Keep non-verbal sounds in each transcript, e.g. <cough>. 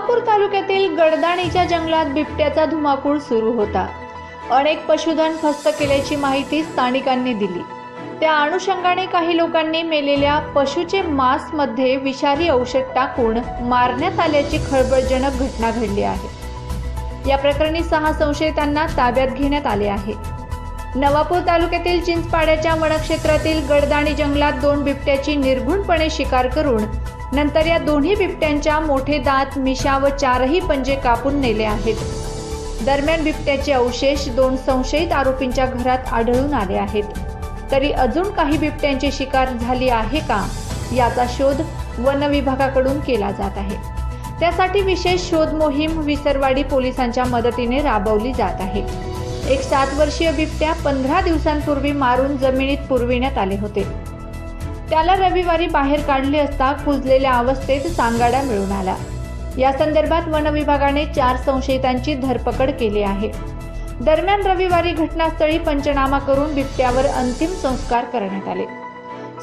नवापूर तालुक्यातील गडदाणीच्या जंगलात बिबट्याचा धुमाकूळ सुरू होता. अनेक पशुधन फस्त केल्याची माहिती स्थानिकांनी दिली. त्या अनुषंगाने काही लोकांनी मेलेल्या पशुचे मांसमध्ये विषारी औषध टाकून मारण्यात आल्याची खळबळजनक घटना घडली आहे. या प्रकरणी सहा संशयितांना ताब्यात घेण्यात आले आहे. नवापूर तालुक्यातील चिंचपाड्याच्या वनक्षेत्रातील गडदाणी जंगलात दोन बिबट्याची निर्घुणपणे शिकार करून नंतर या दोन्ही बिबट्यांच्या मोठे दात मिशा व चारही पंजे कापून नेले आहेत. दरम्यान बिबट्याचे अवशेष दोन संशयित आरोपींच्या घरात आढळून आले आहेत. तरी अजून काही बिबट्यांची शिकार झाली आहे का? याचा शोध वन विभागाकडून केला जात आहे. त्यासाठी विशेष शोध मोहीम विसरवाडी पोलिसांच्या मदतीने राबवली जात आहे. एक सात वर्षीय बिबट्या पंधरा दिवसांपूर्वी मारून जमिनीत पुरविण्यात आले होते. त्याला रविवारी बाहेर काढले असता कुजलेल्या अवस्थेत सांगाडा मिळून आला. या संदर्भात वन विभागाने चार संशयितांची धरपकड केली आहे. दरम्यान रविवारी घटनास्थळी पंचनामा करून बिबट्यावर अंतिम संस्कार करण्यात आले.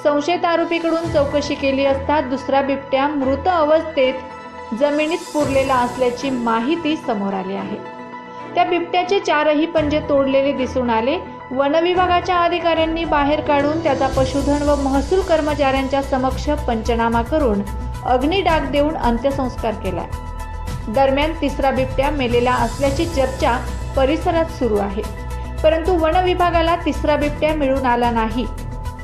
संशयित आरोपीकडून चौकशी केली असता दुसरा बिबट्या मृत अवस्थेत जमिनीत पुरलेला असल्याची माहिती समोर आली आहे. त्या बिबट्याचे चारही पंजे तोडलेले दिसून आले. वनविभागाच्या अधिकाऱ्यांनी बाहेर काढून त्याचा पशुधन व महसूल कर्मचाऱ्यांच्या समक्ष पंचनामा करून अग्निडाग देऊन अंत्यसंस्कार केला दरम्यान तिसरा बिबट्या मेलेला असल्याची चर्चा परिसरात सुरू आहे. परंतु वन विभागाला तिसरा बिबट्या मिळून आला नाही.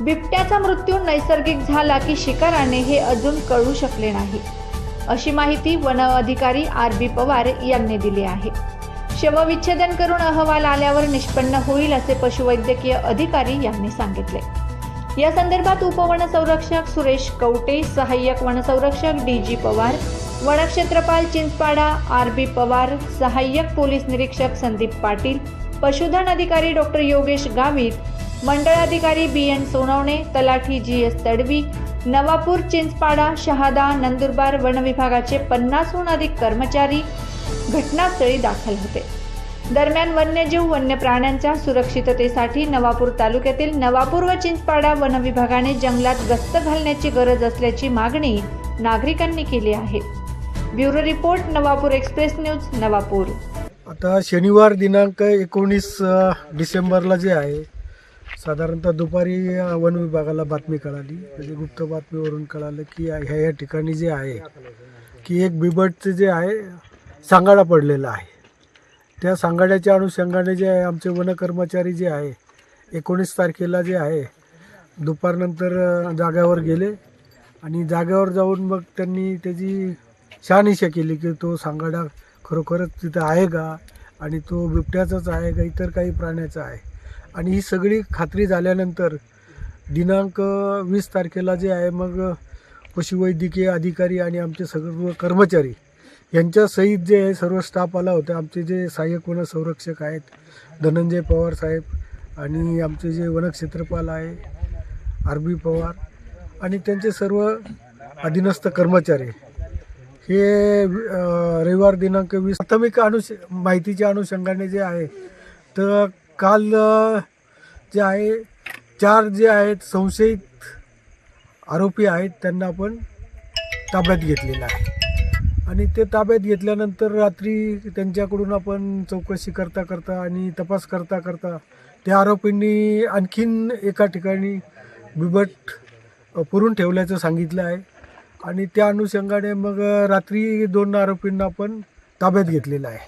बिबट्याचा मृत्यू नैसर्गिक झाला की शिकाराने हे अजून कळू शकले नाही. अशी माहिती वन अधिकारी आर बी पवार यांनी दिली आहे. शवविच्छेदन करून अहवाल आल्यावर निष्पन्न होईल असे पशुवैद्यकीय अधिकारी यांनी सांगितले. या संदर्भात उपवनसंरक्षक सुरेश कवटे सहाय्यक वनसंरक्षक डी जी पवार वनक्षेत्रपाल चिंचपाडा आर बी पवार सहाय्यक पोलीस निरीक्षक संदीप पाटील पशुधन अधिकारी डॉक्टर योगेश गावित मंडळाधिकारी बी एन सोनवणे तलाठी जी एस तडवी नवापूर चिंचपाडा शहादा नंदुरबार वन विभागाचे पन्नासहून अधिक कर्मचारी घटनास्थळी दाखल होते. दरम्यान वन्यजीव वन्य प्राण्यांच्या सुरक्षिततेसाठी नवापूर तालुक्यातील नवापूर व चिंचपाडा वन विभागाने जंगलात गस्त घालण्याची गरज असल्याची मागणी नागरिकांनी केली आहे. Bureau report Navapur express news Navapur. आता शनिवार दिनांक एकोणीस डिसेंबरला जे आहे साधारणतः दुपारी वन विभागाला बातमी कळाली. म्हणजे गुप्त बातमीवरून कळालं की ह्या ह्या ठिकाणी जे आहे की एक बिबटचं जे आहे सांगाडा पडलेला आहे. त्या सांगाड्याच्या अनुषंगाने जे आहे आमचे वनकर्मचारी जे आहे एकोणीस तारखेला जे आहे दुपारनंतर जाग्यावर गेले आणि जाग्यावर जाऊन मग त्यांनी त्याची शहानिशा केली की तो सांगाडा खरोखरच तिथं आहे का आणि तो बिबट्याचाच आहे का इतर काही प्राण्याचा आहे. आणि ही सगळी खात्री झाल्यानंतर दिनांक वीस तारखेला जे आहे मग पशुवैद्यकीय अधिकारी आणि आमचे सर्व कर्मचारी यांच्या सहित जे आहे सर्व स्टाफ आला होता आमचे जे सहाय्यक वन संरक्षक आहेत धनंजय पवार साहेब आणि आमचे जे वनक्षेत्रपाल आहे आर बी पवार आणि त्यांचे सर्व अधीनस्थ कर्मचारी. हे रविवार दिनांक वीस प्राथमिक अनुष माहितीच्या अनुषंगाने जे आहे तर काल जे आहे चार जे आहेत संशयित आरोपी आहेत त्यांना आपण ताब्यात घेतलेलं आहे. आणि ते ताब्यात घेतल्यानंतर रात्री त्यांच्याकडून आपण चौकशी करता करता आणि तपास करता करता त्या आरोपींनी आणखीन एका ठिकाणी बिबट पुरून ठेवल्याचं सांगितलं आहे. आणि त्या अनुषंगाने मग रात्री दोन आरोपींना आपण ताब्यात घेतलेलं आहे.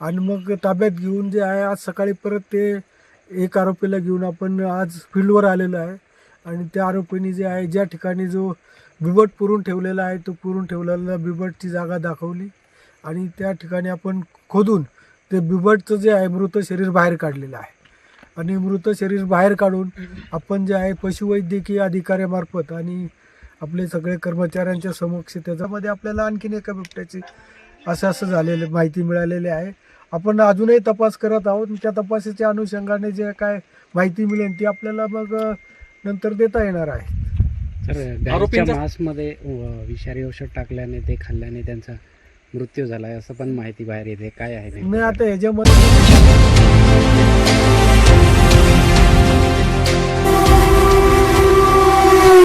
आणि मग ताब्यात घेऊन जे आहे आज सकाळी परत ते एक आरोपीला घेऊन आपण आज फील्डवर आलेलो आहे. आणि त्या आरोपींनी जे आहे ज्या ठिकाणी जो बिबट पुरून ठेवलेला आहे. तो पुरून ठेवलेला बिबटची जागा दाखवली आणि त्या ठिकाणी आपण खोदून ते बिबटचं जे आहे मृत शरीर बाहेर काढलेलं आहे. आणि मृत शरीर बाहेर काढून आपण जे आहे पशुवैद्यकीय अधिकाऱ्यामार्फत आणि आपले सगळे कर्मचाऱ्यांच्या समक्ष त्याच्यामध्ये आपल्याला आणखीन एका बिबट्याची असं असं झालेलं माहिती मिळालेली आहे. आपण अजूनही तपास करत आहोत त्या तपासाच्या अनुषंगाने जे काय माहिती मिळेल ती आपल्याला मग नंतर देता येणार आहे. सर <laughs> आरोपींचा मांसमध्ये विषारी औषध टाकल्याने ते खाल्ल्याने त्यांचा मृत्यू झाला असं पण माहिती बाहेर येते. काय आहे नाही आता याच्यामध्ये